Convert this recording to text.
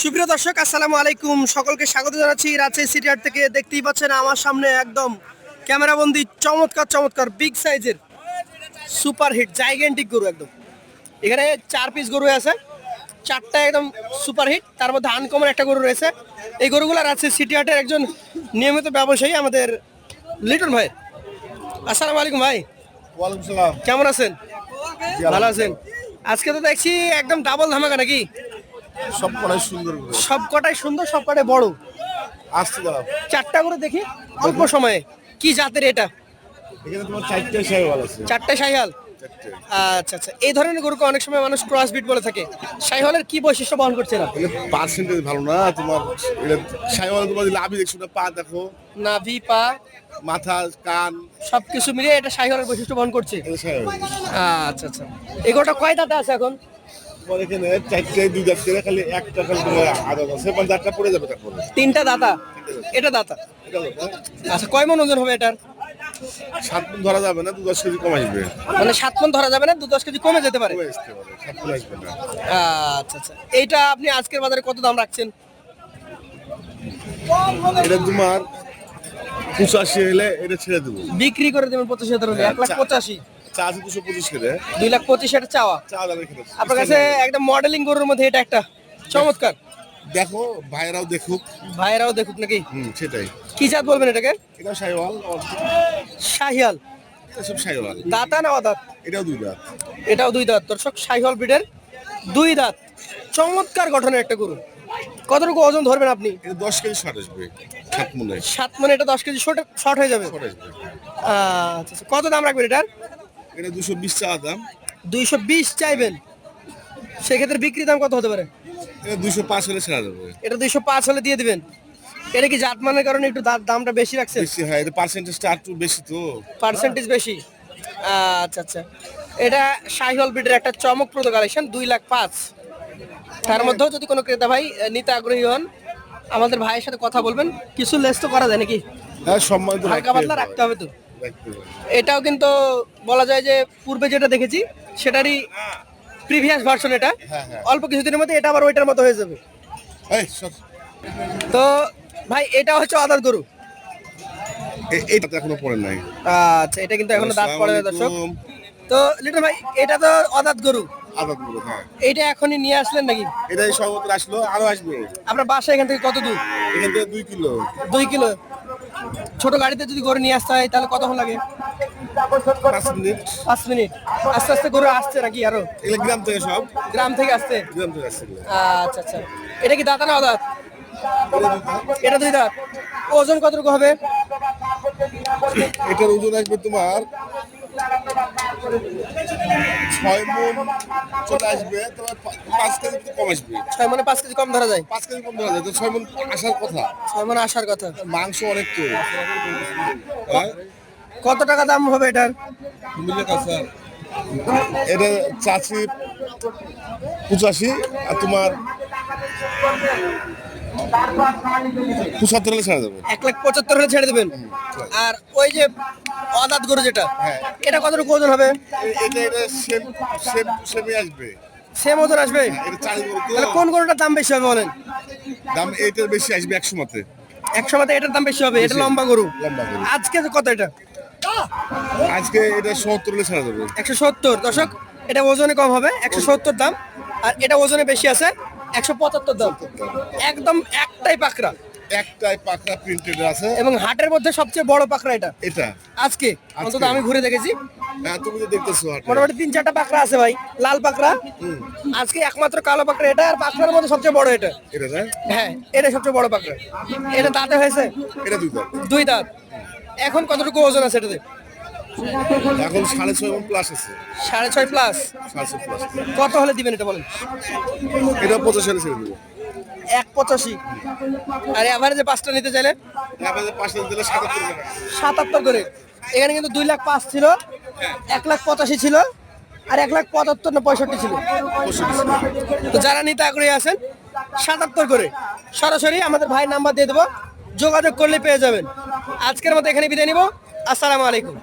সুপ্রিয় দর্শক আসসালামু আলাইকুম। সকলকে স্বাগত জানাচ্ছি রাজশাহী সিটি হাট থেকে। দেখতেই পাচ্ছেন আমার সামনে একদম ক্যামেরাবন্দি চমৎকার চমৎকার বিগ সাইজের সুপার হিট জাইগেন্টিক গরু একদম। এখানে চার পিস গরু আছে চারটা একদম সুপার হিট তার মধ্যে আনকমন একটা গরু রয়েছে। এই গরুগুলো রাজশাহী সিটি হাটের একজন নিয়মিত ব্যবসায়ী আমাদের লিটন ভাই। আসসালামু আলাইকুম ভাই। কেমন আছেন? ভালো আছেন। আজকে তো দেখছি একদম ডাবল ধামাকা নাকি? সব কটাই সুন্দর করে। সব কটাই সুন্দর সব কটাই বড়। আসছে দাঁড়াও চারটা করে দেখি অল্প সময়ে। কি জাতের এটা? এখানে তোমার চারটে সাইওয়াল আছে। চারটা শাহিহাল আচ্ছা আচ্ছা। এই ধরনের গরুকে অনেক সময় মানুষ ক্রস বিট বলে থাকে। শাহিহালের কি বৈশিষ্ট্য বহন করছে না পার্সেন্টেজ ভালো না? তোমার সাইওয়াল তোমার লাভই দেখছ না পা দেখো। নাভি পা। মাথা কান। সবকিছু মিলিয়ে এটা শাহিহালের বৈশিষ্ট্য বহন করছে। আচ্ছা আচ্ছা। এই গরুটা কয় দাঁতে আছে এখন? তোমার এখানে চারটে দুই দাঁত করে খালি একটা খালি তোমার আদাত আছে মানে দাঁতটা পড়ে যাবে তারপরে। তিনটা দাতা? এটা দাতা? আচ্ছা কয় মন ওজন হবে এটার? সাত ধরা যাবে না দু দশ কেজি কম আসবে। মানে সাত মন ধরা যাবে না দু দশ কেজি কমে যেতে পারে? আচ্ছা আচ্ছা। এইটা আপনি আজকের বাজারে কত দাম রাখছেন? এটা তোমার পঁচাশি হলে এটা ছেড়ে দেবো। বিক্রি করে দেবেন পঁচাশি হাজার এক লাখ পঁচাশি। চা আছে দুশো পঁচিশ করে দুই লাখ পঁচিশ এটা চাওয়া। চা খেতে আপনার কাছে একদম মডেলিং গরুর মধ্যে এটা একটা। চমৎকার। দেখো ভাইরাও দেখুক। ভাইরাও দেখুক নাকি? হুম সেটাই। কি জাত বলবেন এটাকে? এটা শাহিয়াল সব সাইওয়াল দাঁতা না এটাও দুই দাঁত। এটাও দুই দাঁত। দর্শক শাহিওয়াল ব্রিডের দুই দাঁত। চমৎকার গঠনের একটা গরু। কতটুকু ওজন ধরবেন আপনি? এটা দশ কেজি শর্ট আসবে সাত মনে। সাত মানে এটা দশ কেজি শর্ট শর্ট হয়ে যাবে। আসবে আচ্ছা আচ্ছা। কত দাম রাখবেন এটার? এটা দুশো বিশ টাকা দাম। দুইশো বিশ চাইবেন? সেক্ষেত্রে বিক্রি দাম কত হতে পারে? এটা দুশো পাঁচ হলে ছাড়া যাবে এটা দুইশো পাঁচ হলে দিয়ে দিবেন। এটা কি জাত মানের কারণে একটু দা- দামটা বেশি রাখছেন? বেশি হয় এটা পার্সেন্টেজটা একটু বেশি তো। পার্সেন্টেজ বেশি? আচ্ছা আচ্ছা। এটা শাহিওয়াল ব্রিডের একটা চমকপ্রদ কালেকশন দুই লাখ পাঁচ। তার মধ্যেও যদি কোনো ক্রেতা ভাই আহ, নিতে আগ্রহী হন আমাদের ভাইয়ের সাথে কথা বলবেন। কিছু লেস তো করা যায় নাকি? হ্যাঁ সম্মান তো হালকা পাতলা রাখতে হবে তো। এটাও কিন্তু বলা যায় যে পূর্বে যেটা দেখেছি সেটারই প্রিভিয়াস ভার্সন এটা। হ্যাঁ, হ্যাঁ। অল্প কিছুদিনের মধ্যে এটা আবার ওইটার মতো হয়ে যাবে। তো ভাই এটা হচ্ছে আদার গরু। এ- তো এখনও পড়ে নাই। আচ্ছা এটা কিন্তু এখনও দাঁত পড়ে না দর্শক। তো লিটন ভাই এটা তো অদাত গরু হ্যাঁ। এইটা এখনই নিয়ে আসলেন নাকি। এটাই সর্বত্র আসলো আরও আসবে। আপনার বাসা এখান থেকে কত দূর? এখান থেকে দুই কিলো। দুই কিলো। ছোট গাড়িতে যদি গরু নিয়ে আসতে হয় তাহলে কতক্ষণ লাগে? পাঁচ মিনিট। পাঁচ মিনিট। আস্তে আস্তে গরু আসছে নাকি আরও? এগুলো গ্রাম থেকে সব। গ্রাম থেকে আসছে? গ্রাম থেকে আসছে আচ্ছা আচ্ছা। এটা কি দাঁতা না অদাঁত এটা দুই দাঁত। ওজন কতটুকু হবে? এটার ওজন আসবে তোমার ছয় মন আসবে? তোমার পাঁচ কেজি কম আসবে। ছয় মানে পাঁচ কেজি কম ধরা যায়। পাঁচ কেজি কম ধরা যায় তো ছয় মন আসার কথা? ছয় মানে আসার কথা। মাংস অনেক তো? কত টাকা দাম হবে এটার? এটা চাষি পঁচাশি আর তোমার পঁচাত্তর হলে ছাড়া যাবে এক লাখ পঁচাত্তর হলে ছেড়ে দেবেন? আর ওই যে অদাঁত গরু যেটা হ্যাঁ। এটা কতটুকু ওজন হবে? এ- এটা এটা সেম সেম সেমই আসবে। সেম ওজন আসবে? এটা চারি গরু তো। তাহলে কোন গরুটার দাম বেশি হবে বলেন? দাম এইটার বেশি আসবে একশো মতে একশো মতো এটার দাম বেশি হবে এটা লম্বা গরু। লম্বা গরু। আজকে তো কত এটা? আজকে এটা সত্তর হলে ছাড়া যাবে একশো সত্তর। দর্শক এটা ওজনে কম হবে একশো সত্তর দাম। আর এটা ওজনে বেশি আছে একশো পঁচাত্তর দাম। একদম একটাই পাকড়া। একটাই পাখা প্রিন্টেড আছে। এবং হাটের মধ্যে সবচেয়ে বড় পাকড়া এটা। এটা। আজকে অন্তত আমি ঘুরে দেখেছি। হ্যাঁ তুমি তো দেখতেছো মোটামুটি তিন চারটা পাকড়া আছে ভাই লাল পাকড়া। আজকে একমাত্র কালো পাকড়া এটা আর পাকড়ার মধ্যে সবচেয়ে বড় এটা। এটা হ্যাঁ এটা সবচেয়ে বড় পাকড়া। এটা দাঁতে হয়েছে? এটা দুই দাম দুই দাঁত। এখন কতটুকু ওজন আছে এটাতে? এখন সাড়ে ছয় প্লাস আছে। সাড়ে ছয় প্লাস কত হলে দিবেন এটা বলেন? এটা পঁচাশি হলে ছেড়ে দেবো। এক পঁচাশি। আর এভারেজে পাঁচটা নিতে চাইলে? পাঁচটা দিলে সাতাত্তর সাতাত্তর করে। এখানে কিন্তু দুই লাখ পাঁচ ছিল এক লাখ পঁচাশি ছিল আর এক লাখ পঁচাত্তর না পঁয়ষট্টি ছিল। তো যারা নিতে আগ্রহী আছেন সাতাত্তর করে। সরাসরি আমাদের ভাই নাম্বার দিয়ে দেবো। যোগাযোগ করলে পেয়ে যাবেন। আজকের মতো এখানে বিদায় নিব। আসসালামু আলাইকুম।